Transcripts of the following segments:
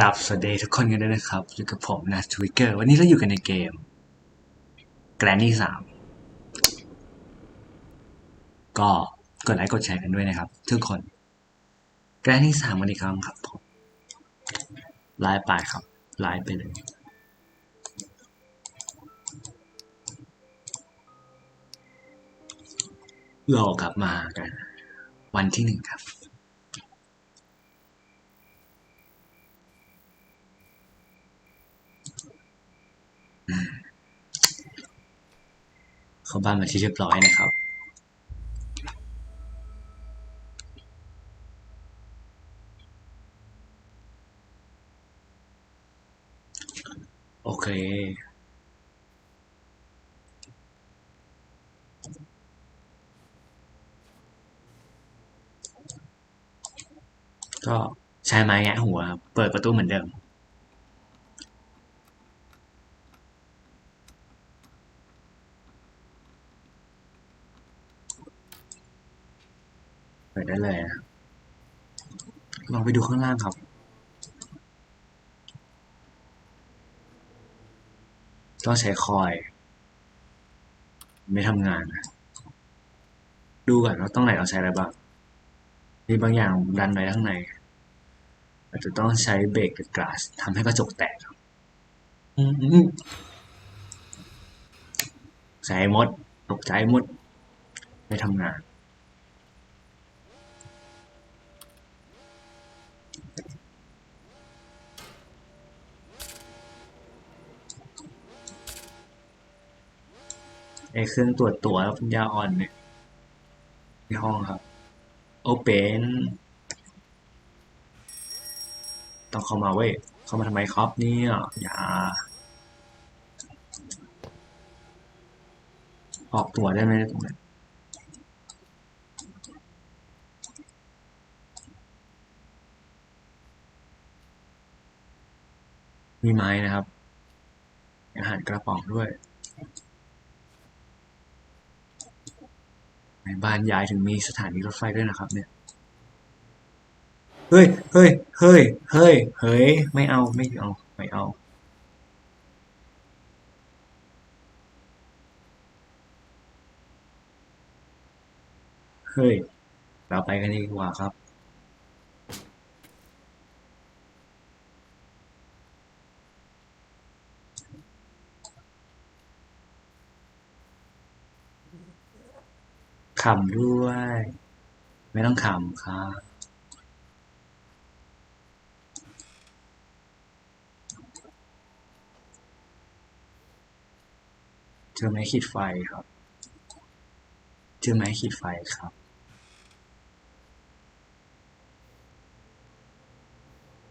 ราบสวัสดีทุกคนกันด้วยนะครับอยู่กับผมนะทวิกเกอร์วันนี้เราอยู่กันในเกม Granny 3ก็กดไลค์กดแชร์กันด้วยนะครับ ทุกคน Granny 3วันนี้ครับครับผมไลฟ์ไปครับไลฟ์ไปเลยรอกลับมากัน วันที่หนึ่งครับ บ้านมาที่เรียบร้อยนะครับ โอเคก็ใช้ไม้แงะหัว เปิดประตูเหมือนเดิม ปิดได้เลยนะลองไปดูข้างล่างครับ ต้องใช้คอย ไม่ทำงานนะดูก่อนว่าต้องไหนเราใช้อะไรบ้าง มีบางอย่างดันไว้ข้างใน อาจจะต้องใช้เบรกกับกลาสทำให้กระจกแตกครับอืมอืมใส่หมด ตกใจหมด ไม่ทำงาน ไอ้เครื่องตรวจตัวแล้วปัญญาอ่อนเนี่ยในห้องครับโอเปนต้องเข้ามาเว้ย เข้ามาทำไมครับเนี่ย อย่า ออกตัวได้ไหมตรงนั้มีไม้นะครับ อาหารกระป๋องด้วย ใน บ้านยายถึงมีสถานีรถไฟด้วยนะครับ เนี่ย เฮ้ย เฮ้ย เฮ้ย เฮ้ย เฮ้ย ไม่เอา ไม่เอา ไม่เอา เฮ้ย เราไปกันดีกว่าครับ ขำด้วย ไม่ต้องขำครับเจอไม้ขีดไฟครับเจอไม้ขีดไฟครับ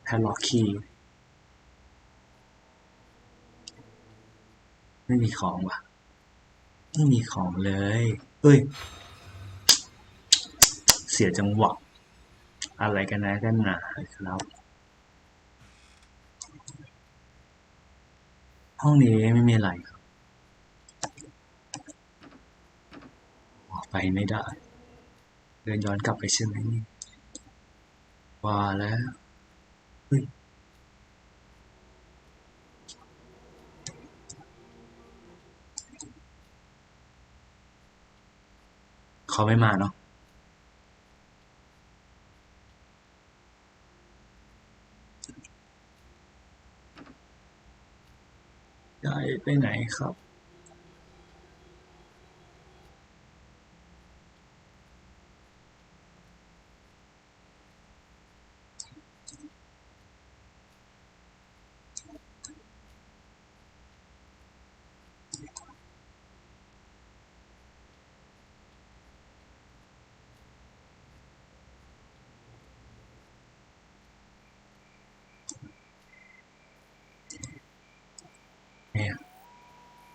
แพลล็อกคีไม่มีของว่ะ ไม่มีของเลย เอ้ย สียจังหวะ อะไรกันนะกันหนาครับ ห้องนี้ไม่มีอะไรครับออกไปไม่ได้ เดินย้อนกลับไปใช่ไหมนี่ว่าแล้วเฮ้ยเขาไม่มาเนาะ ยาย ไปไหนครับ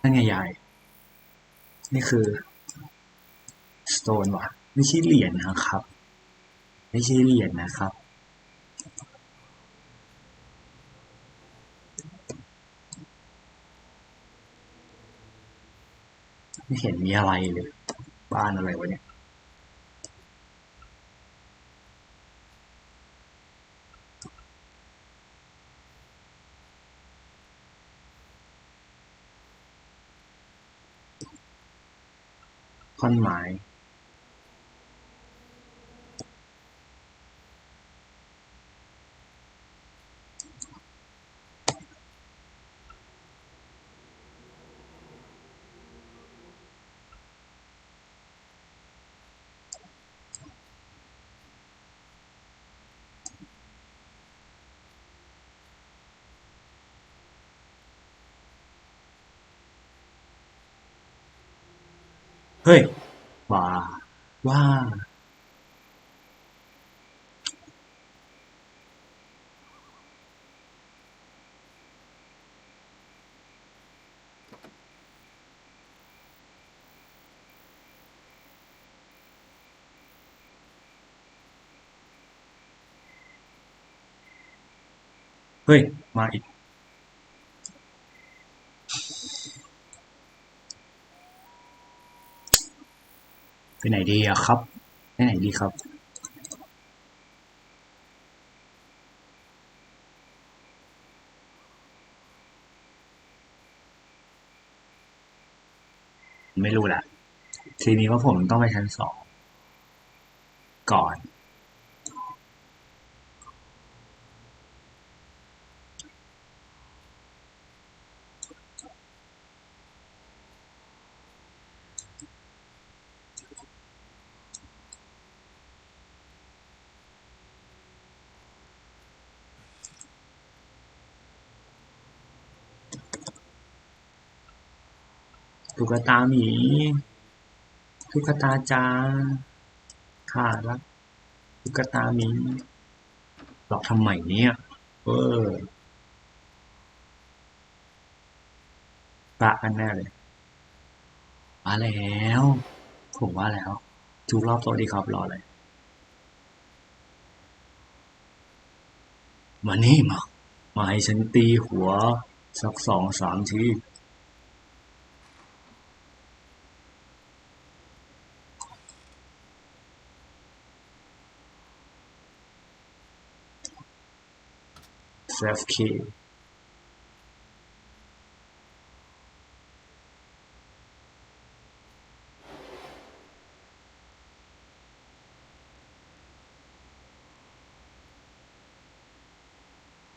นั่นไงยาย นี่คือสโตนว่ะไม่ใช่เหรียญนะครับ ไม่ใช่เหรียญนะครับ ไม่เห็นมีอะไรเลย บ้านอะไรวะเนี่ย ท่อนไม้ เฮ้ยว้าว่า เฮ้ย มาอีก ไปไหนดีอะครับ ไปไหนดีครับ ไม่รู้แหละ ทีนี้ว่าผมต้องไปชั้นสองก่อน ตุ๊กตาหมีตุ๊กตาจาข้ารักตุ๊กตาหมีหลอกทำไมเนี่ยเออปะกันแน่เลยมาแล้ว ผมว่าแล้วทุกรอบโต๊ะดีครับรอเลย มานี่มา มาให้ฉันตีหัว สักสองสามที เซฟคี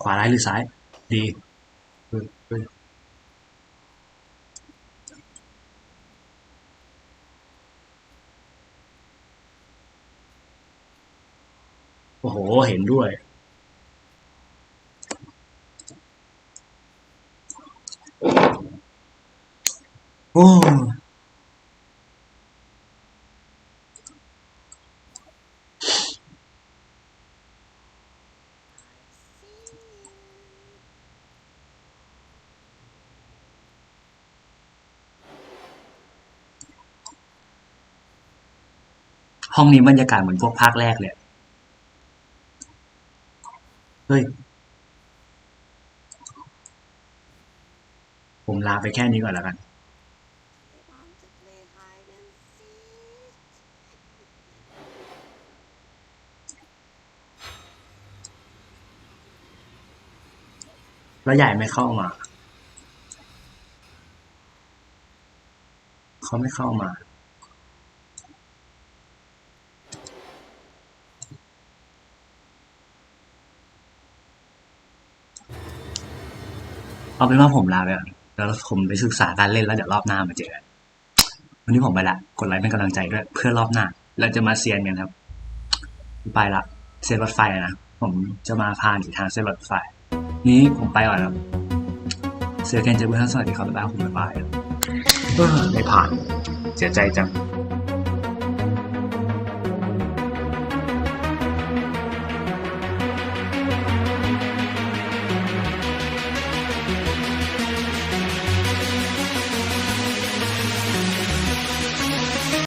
ขวาร้ายหรือซ้าย ดีโอ้โห เห็นด้วย อ้ห้องนี้บรรยากาศเหมือนพวกภาคแรกเลย เฮ้ย ผมลาไปแค่นี้ก่อนแล้วกัน แล้วใหญ่ไม่เข้ามา เขาไม่เข้ามา เอาเป็นว่าผมลาไปก่อนแล้วผมไปศึกษาการเล่นแล้วเดี๋ยวรอบหน้ามาเจอกันวันนี้ผมไปละ กดไลค์เป็นกำลังใจด้วย เพื่อรอบหน้า เราจะมาเซียนกันครับ ไปละเส้นรถไฟนะ ผมจะมาพาหนีทางเส้นรถไฟ นี้ผมไปก่อนครับเจอกันเจอเพื่อนสวัสดีครับบ๊ายบายคุณบ๊ายบายเออไม่ผ่านเสียใจจัง